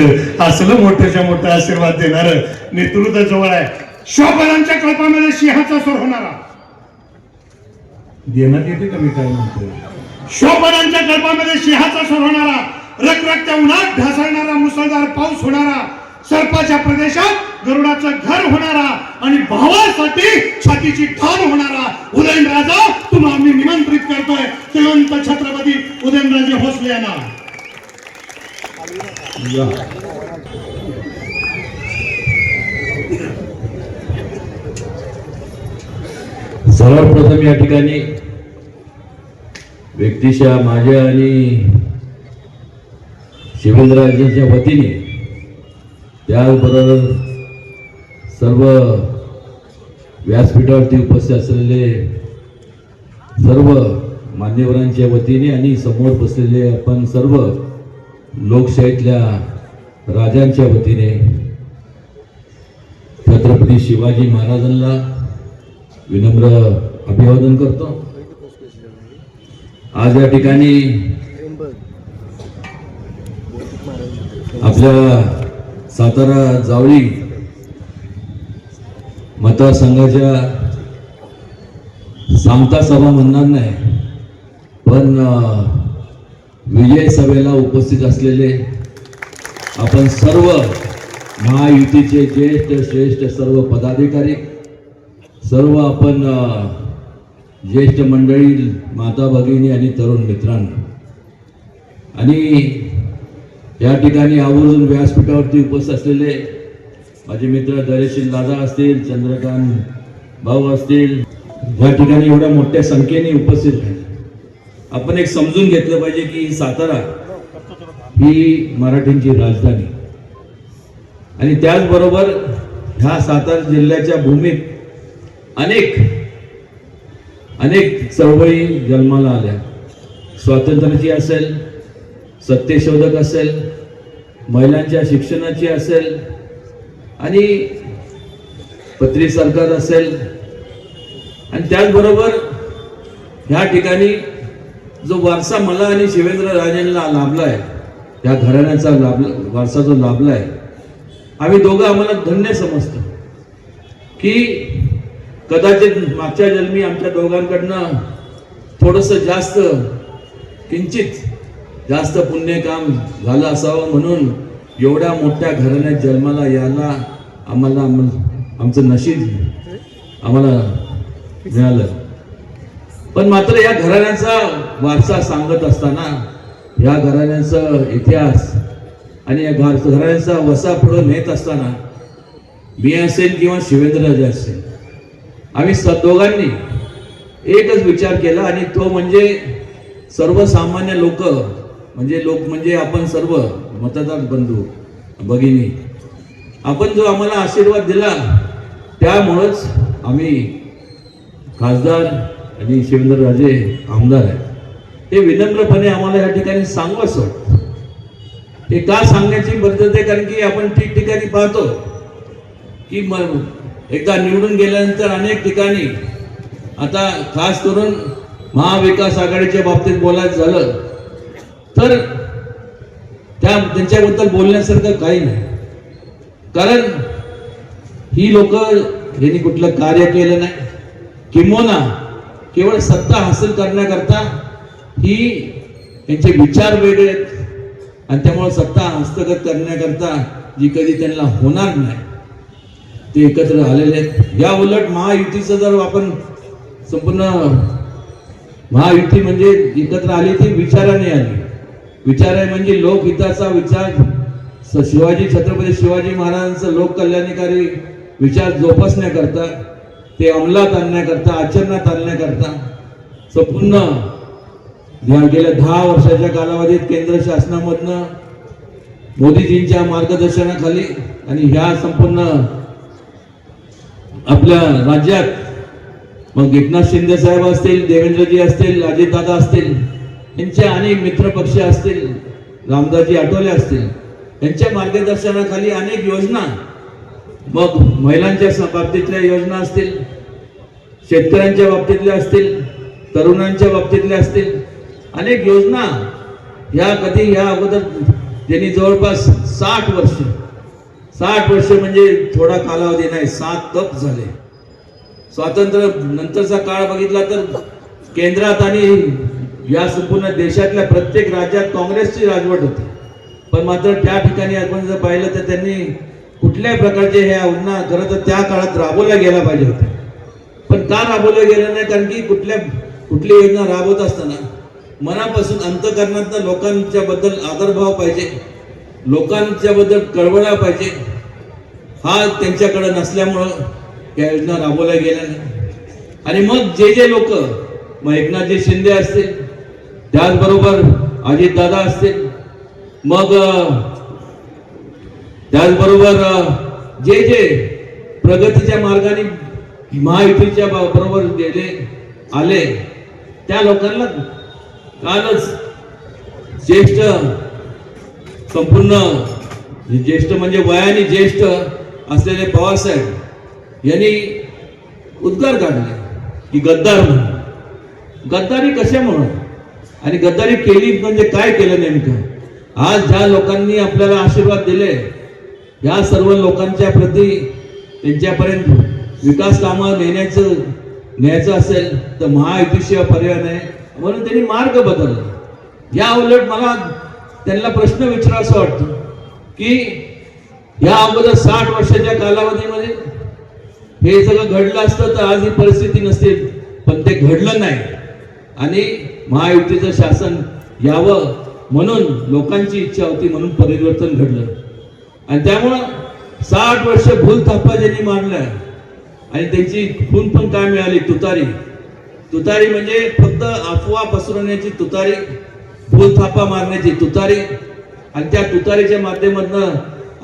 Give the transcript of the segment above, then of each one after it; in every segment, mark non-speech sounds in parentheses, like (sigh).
(laughs) असलं मोठ्याच्या मोठा आशीर्वाद देणार नेतृत्व जवळ आहे. शोभनांच्या कल्पामध्ये सिंहाचा स्वर होणारा. देण्यात येते का मी काय म्हणतोय? शोभनांच्या कल्पामध्ये सिंहाचा स्वर होणारा. रखरखत्या उन्हात ढासळणारा मुसळधार पाऊस होणारा. सर्पाच्या प्रदेशात गरुडाचं घर होणारा आणि भावासाठी छातीची ठाण होणारा. उदयनराजा तुम्हाला आम्ही निमंत्रित करतोय. श्रीमंत छत्रपती उदयनराजे भोसले यांना. सर्वप्रथम या ठिकाणी व्यक्तिशा माझ्या आणि शिवेंद्रराजांच्या वतीने त्याचबरोबर सर्व व्यासपीठावरती उपस्थित असलेले सर्व मान्यवरांच्या वतीने आणि समोर बसलेले आपण सर्व लोकशाहीतल्या राजांच्या वतीने छत्रपती शिवाजी महाराजांना विनम्र अभिवादन करतो. आज या ठिकाणी आपल्या सातारा जावळी मतदारसंघाच्या सांगता सभा म्हणणार नाही पण विजय सभेला उपस्थित असलेले आपण सर्व महायुतीचे ज्येष्ठ श्रेष्ठ सर्व पदाधिकारी सर्व आपण ज्येष्ठ मंडळी माता भगिनी आणि तरुण मित्रांनो. आणि या ठिकाणी आवर्जून व्यासपीठावरती उपस्थित असलेले माझे मित्र दरेशील दादा असतील चंद्रकांत भाऊ असतील या ठिकाणी एवढ्या मोठ्या संख्येने उपस्थित आहेत. आपण एक समजून घेतलं पाहिजे की सातारा ही मराठींची राजधानी. आणि त्याचबरोबर ह्या सातारा जिल्ह्याच्या भूमीत अनेक अनेक चळवळी जन्माला आल्या. स्वातंत्र्याची असेल सत्यशोधक असेल महिलांच्या शिक्षणाची असेल आणि पत्री सरकार असेल. आणि त्याचबरोबर ह्या ठिकाणी जो वारसा मला आणि शिवेंद्र राजेंना लाभला आहे या घराण्याचा लाभ वारसा जो लाभला आहे आम्ही दोघं आम्हाला धन्य समजतो. की कदाचित मागच्या जन्मी आमच्या दोघांकडनं थोडंसं जास्त किंचित जास्त पुण्य काम झालं असावं म्हणून एवढ्या मोठ्या घराण्यात जन्माला यायला आम्हाला आमचं नशीब आम्हाला मिळालं. पण मात्र या घराण्याचा वारसा सांगत असताना या घराण्याचा इतिहास आणि या घर घराण्याचा वसा पुढं नेत असताना मी असेल किंवा शिवेंद्रराजे असेल आम्ही स दोघांनी एकच विचार केला आणि तो म्हणजे सर्वसामान्य लोक म्हणजे लोक म्हणजे आपण सर्व मतदार बंधू भगिनी. आपण जो आम्हाला आशीर्वाद दिला त्यामुळंच आम्ही खासदार आणि शिवेंद्रराजे आमदार आहेत. ते विनम्रपणे आम्हाला या ठिकाणी सांगवच वाटतं ते का सांगण्याची पद्धत आहे? कारण की आपण ठिकठिकाणी पाहतो की म एकदा निवडून गेल्यानंतर अनेक ठिकाणी आता खास करून महाविकास आघाडीच्या बाबतीत बोलायचं झालं तर त्या त्यांच्याबद्दल बोलण्यासारखं काही नाही. कारण ही लोक यांनी कुठलं कार्य केलं नाही किंवा केवळ सत्ता हासिल करण्याकरता ही त्यांचे विचार वेगळे आहेत. आणि त्यामुळे सत्ता हस्तगत करण्याकरता जी कधी त्यांना होणार नाही ते एकत्र आलेले आहेत. या उलट महायुतीचं जर आपण संपूर्ण महायुती म्हणजे एकत्र आली ती विचाराने आली. विचार आहे म्हणजे लोकहिताचा विचार. शिवाजी छत्रपती शिवाजी महाराजांचं लोककल्याणकारी विचार जोपासण्याकरता ते अंमलात आणण्याकरता आचरणात आणण्याकरता संपूर्ण या गेल्या दहा वर्षाच्या कालावधीत केंद्र शासनामधनं मोदीजींच्या मार्गदर्शनाखाली आणि ह्या संपूर्ण आपल्या राज्यात मग एकनाथ शिंदे साहेब असतील देवेंद्रजी असतील अजितदादा असतील यांचे अनेक मित्रपक्ष असतील रामदासजी आठवले असतील यांच्या मार्गदर्शनाखाली अनेक योजना मग महिलांच्या बाबतीतल्या योजना असतील शेतकऱ्यांच्या बाबतीतल्या असतील तरुणांच्या बाबतीतल्या असतील अनेक योजना ह्या कधी ह्या अगोदर त्यांनी जवळपास साठ वर्ष साठ वर्ष म्हणजे थोडा कालावधी नाही सात तप झाले. स्वातंत्र्य नंतरचा काळ बघितला तर केंद्रात आणि या संपूर्ण देशातल्या प्रत्येक राज्यात काँग्रेसची राजवट होती. पण मात्र त्या ठिकाणी आपण जर पाहिलं तर त्यांनी कुठल्याही प्रकारचे ह्या योजना खरं तर त्या काळात राबवल्या गेल्या पाहिजे होत्या. पण का राबवल्या गेलं नाही? कारण की कुठल्या कुठली योजना राबवत असताना मनापासून अंतकरणातनं लोकांच्या बद्दल आदरभाव पाहिजे लोकांच्या बद्दल कळवळा पाहिजे हा त्यांच्याकडे नसल्यामुळं या योजना राबवल्या गेल्या नाही. आणि मग जे जे लोक मग एकनाथजी शिंदे असतील त्याचबरोबर अजितदादा असतील मग त्याचबरोबर जे जे प्रगतीच्या मार्गाने महायुतीच्या बरोबर गेले आले त्या लोकांना कालच ज्येष्ठ संपूर्ण ज्येष्ठ म्हणजे वयाने ज्येष्ठ असलेले पवारसाहेब यांनी उद्गार काढले की गद्दार म्हणून. गद्दारी कशामुळं आणि गद्दारी केली म्हणजे काय केलं नेमकं? आज ज्या लोकांनी आपल्याला आशीर्वाद दिले या सर्व लोकांच्या प्रती त्यांच्यापर्यंत विकास कामं नेण्याचं न्यायचं असेल तर महायुतीशिवाय पर्याय नाही. म्हणून त्यांनी मार्ग बदलला. या उलट मला त्यांना प्रश्न विचारावा वाटतो की या अगोदर साठ वर्षाच्या कालावधीमध्ये हे सगळं घडलं असतं तर आज ही परिस्थिती नसते पण ते घडलं नाही. आणि महायुतीचं शासन यावं म्हणून लोकांची इच्छा होती म्हणून परिवर्तन घडलं. आणि त्यामुळं साठ वर्ष भूल थापा ज्यांनी मारल्या आणि त्यांची खून पण काय मिळाली? तुतारी. तुतारी म्हणजे फक्त अफवा पसरवण्याची तुतारी भूल थापा मारण्याची तुतारी. आणि त्या तुतारीच्या माध्यमातून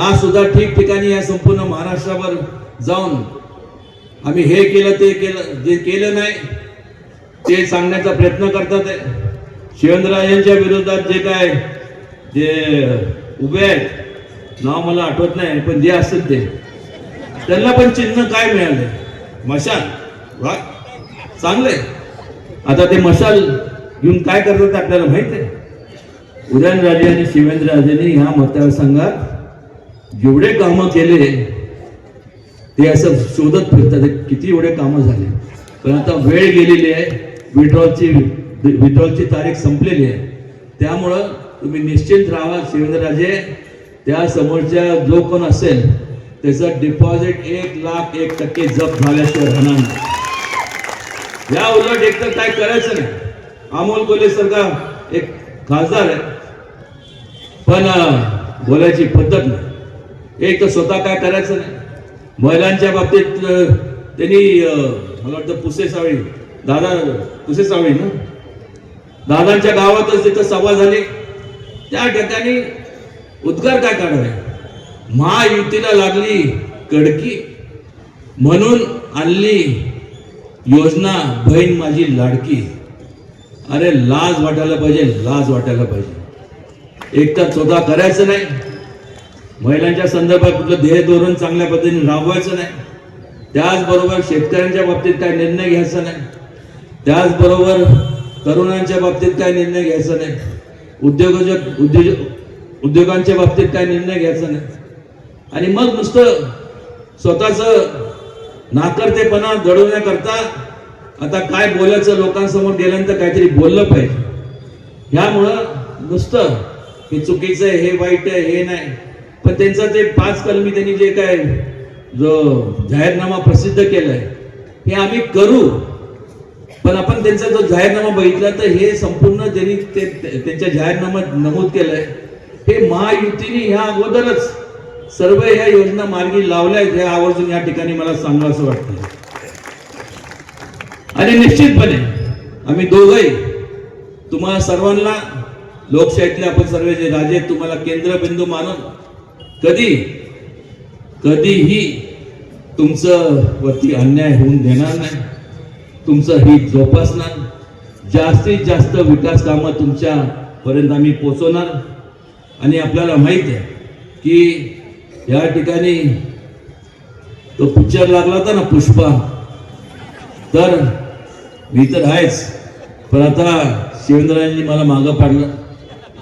आज सुद्धा ठिकठिकाणी या संपूर्ण महाराष्ट्रावर जाऊन आम्ही हे केलं ते केलं जे केलं नाही ते सांगण्याचा प्रयत्न करतात. आहे शिवेंद्रराजांच्या विरोधात जे काय जे उभे आहेत नाव मला आठवत नाही पण जे असत ते. त्यांना पण चिन्ह काय मिळाले मशाल वा चांगले आता ते मशाल घेऊन काय करतात आपल्याला माहीत आहे? उदयनराजे आणि शिवेंद्रराजेने ह्या मतदारसंघात जेवढे कामं केले ते असं शोधत फिरतात किती एवढे कामं झाले. पण आता वेळ गेलेली आहे विड्रॉलची विड्रॉलची तारीख संपलेली आहे. त्यामुळं तुम्ही निश्चित राहा शिवेंद्रराजे त्या समोरच्या जो कोण असेल त्याचं डिपॉझिट एक लाख एक टक्के जप्त झाल्याशिवाय राहणार नाही. या उलट एक तर काय करायचं नाही. अमोल कोले सारखा एक खासदार आहे. पण बोलायची पद्धत नाही. एक तर स्वतः काय करायचं नाही. महिलांच्या बाबतीत त्यांनी मला वाटतं पुसे सावळी दादा पुसे सावळी ना? दादांच्या गावातच तिथं सभा झाली. त्या ठिकाणी उद्गार काय काढाय महायुतीला लागली कडकी. म्हणून आणली योजना बहीण माझी लाडकी. अरे लाज वाटायला पाहिजे लाज वाटायला पाहिजे. एक तर स्वतः करायचं नाही. महिलांच्या संदर्भात कुठलं ध्येय धोरण चांगल्या पद्धतीने राबवायचं नाही. त्याचबरोबर शेतकऱ्यांच्या बाबतीत काय निर्णय घ्यायचा नाही. त्याचबरोबर तरुणांच्या बाबतीत काय निर्णय घ्यायचा नाही. उद्योजक उद्योजक उद्योगांच्या बाबतीत काय निर्णय घ्यायचा नाही. आणि मग नुसतं स्वतःचं नाकर्तेपणा दडवण्याकरता आता काय बोलायचं लोकांसमोर गेल्यानंतर काहीतरी बोललं पाहिजे. ह्यामुळं नुसतं हे चुकीचं आहे हे वाईट आहे हे नाही. पण त्यांचा ते पाच कलमी त्यांनी जे काय जो जाहीरनामा प्रसिद्ध केलाय हे आम्ही करू. पण आपण त्यांचा जो जाहीरनामा बघितला तर हे संपूर्ण ज्यांनी ते त्यांच्या जाहीरनाम्यात नमूद केलं आहे हे महायुतीने ह्या अगोदरच सर्व ह्या योजना मार्गी लावल्या आहेत हे आवर्जून या ठिकाणी मला सांगा असं वाटतं. आणि निश्चितपणे आम्ही दोघंही तुम्हाला सर्वांना लोकशाहीतले आपण सर्व जे राजे तुम्हाला केंद्रबिंदू मानून कधी कधीही तुमचं वरती अन्याय होऊन देणार नाही तुमचं हित जोपासणार जास्तीत जास्त विकास कामं तुमच्या पर्यंत आम्ही पोचवणार. आणि आपल्याला माहीत आहे की या ठिकाणी तो पिक्चर लागला होता ना पुष्पा. तर मी तर आहेच. पण आता शिवेंद्रांनी मला मागं पाडलं.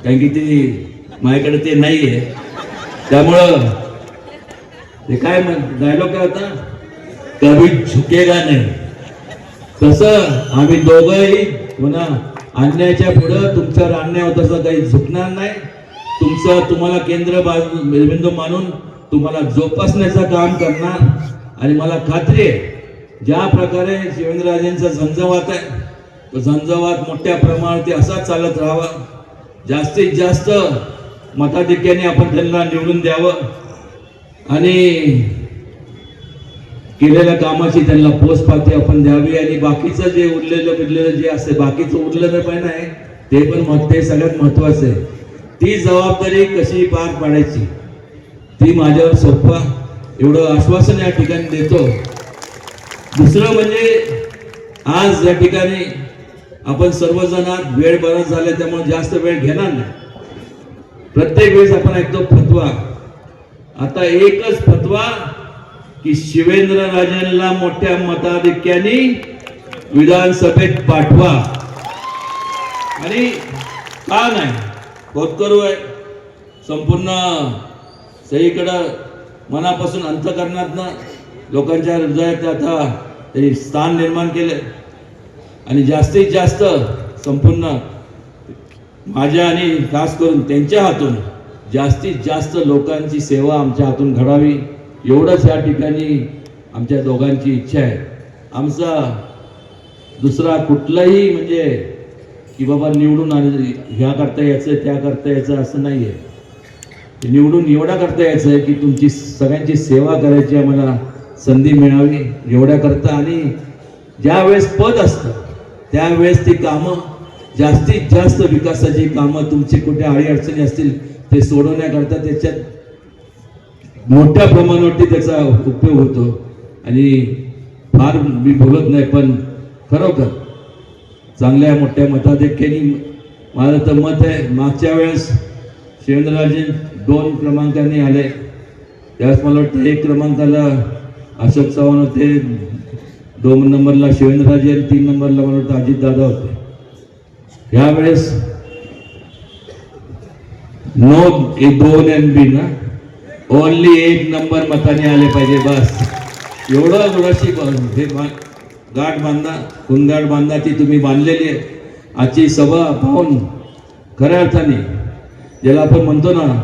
कारण की ते माझ्याकडे ते नाही आहे त्यामुळं ते काय म्हण डायलॉग काय होता? कभी झुकेगा नाही. तसं आम्ही दोघंही पुन्हा अन्यायाच्या पुढं तुमच्यावर अन्याय होत असं काही झुकणार नाही. तुमचं तुम्हाला केंद्र बिंदू मानून तुम्हाला जोपासण्याचं काम करणार. आणि मला खात्री आहे ज्या प्रकारे शिवेंद्रराजेंचा झंझावात आहे तो झंझावात मोठ्या प्रमाणात असाच चालत राहावा. जास्तीत जास्त मताधिक्याने आपण त्यांना निवडून द्यावं. आणि केलेल्या कामाची त्यांना पोचपाती आपण द्यावी. आणि बाकीचं जे उरलेलं बिरलेलं जे असते बाकीचं उरलेलं पण आहे ते पण मत ते सगळ्यात महत्वाचं आहे. ती जबाबदारी कशी पार पाडायची? ती माझ्यावर सोपा एवढं आश्वासन या ठिकाणी देतो. दुसरं म्हणजे आज या ठिकाणी आपण सर्वजणात वेळ बराच झाला त्यामुळे जास्त वेळ घेणार नाही. प्रत्येक वेळेस आपण ऐकतो फतवा. आता एकच फतवा की शिवेंद्र राजांना मोठ्या मताधिक्याने विधानसभेत पाठवा. आणि का नाही? होतकरू आहे. संपूर्ण सगळीकडं मनापासून अंतकरणातनं लोकांच्या हृदयात आता त्यांनी स्थान निर्माण केलं आणि जास्तीत जास्त संपूर्ण माझ्या आणि खास करून त्यांच्या हातून जास्तीत जास्त लोकांची सेवा आमच्या हातून घडावी. एवढंच या ठिकाणी आमच्या दोघांची इच्छा आहे. आमचा दुसरा कुठलाही म्हणजे की बाबा निवडून आले ह्या करता यायचं त्या करता यायचं असं नाही आहे निवडून एवढा करता यायचं आहे की तुमची सगळ्यांची सेवा करायची आम्हाला संधी मिळावी एवढ्या करता. आणि ज्या वेळेस पद असतं त्यावेळेस ती कामं जास्तीत जास्त विकासाची कामं तुमची कुठे अडीअडचणी असतील ते सोडवण्याकरता त्याच्यात मोठ्या प्रमाणावरती त्याचा उपयोग होतो. आणि फार मी बोलत नाही पण खरोखर चांगल्या मोठ्या मताधिक्याने माझं तर मत आहे. मागच्या वेळेस शिवेंद्रराजे दोन क्रमांकाने आले. त्यावेळेस मला वाटतं एक क्रमांकाला अशोक चव्हाण होते. दोन नंबरला शिवेंद्रराजे आणि तीन नंबरला मला वाटतं अजितदादा होते. यावेळेस नो ए दोन एन बी ना? ओनली एक नंबर मताने आले पाहिजे बस. एवढं गुणाशी हे गाठ बांधा कुंगाट बांधा ती तुम्ही बांधलेली आहे. आजची सभा पाहून खऱ्या अर्थाने ज्याला आपण म्हणतो ना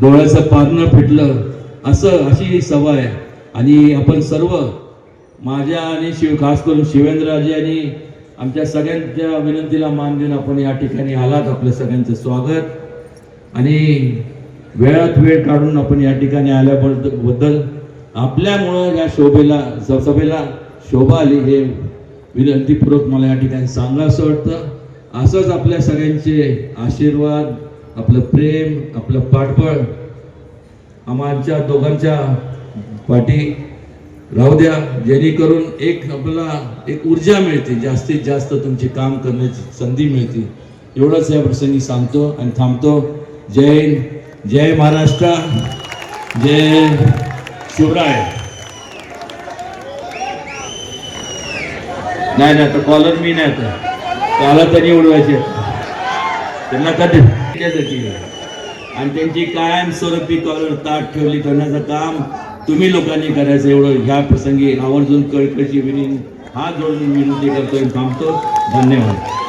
डोळ्याचं पारणं फिटलं असं अशी ही सभा आहे. आणि आपण सर्व माझ्या आणि शिव खास करून शिवेंद्रराजे आणि आमच्या सगळ्यांच्या विनंतीला मान देऊन आपण या ठिकाणी आलात. आपलं सगळ्यांचं स्वागत. आणि वेळात वेळ काढून आपण या ठिकाणी आल्याबद्दल आपल्यामुळं या शोभेला स- सभेला शोभा आली हे विनंतीपूर्वक मला या ठिकाणी सांगावंसं वाटतं. असंच आपल्या सगळ्यांचे आशीर्वाद आपलं प्रेम आपलं पाठबळ आम्हाच्या दोघांच्या पाठी राहू द्या. जेणेकरून एक आपला एक ऊर्जा मिळते. जास्तीत जास्त तुमचे काम करण्याची संधी मिळते. एवढंच या प्रसंगी सांगतो आणि थांबतो. जय जय महाराष्ट्र जय शिवराय. नाही नाही आता कॉलर मी नाही आता. कॉलर त्यांनी उडवायचे त्यांना कधी आणि त्यांची कायमस्वरूपी कॉलर ताट ठेवली करण्याचं काम तुम्ही लोकांनी करायचं. एवढं ह्या प्रसंगी आवर्जून कळकळची विनी हात जोडून विनंती करतोय थांबतो. धन्यवाद.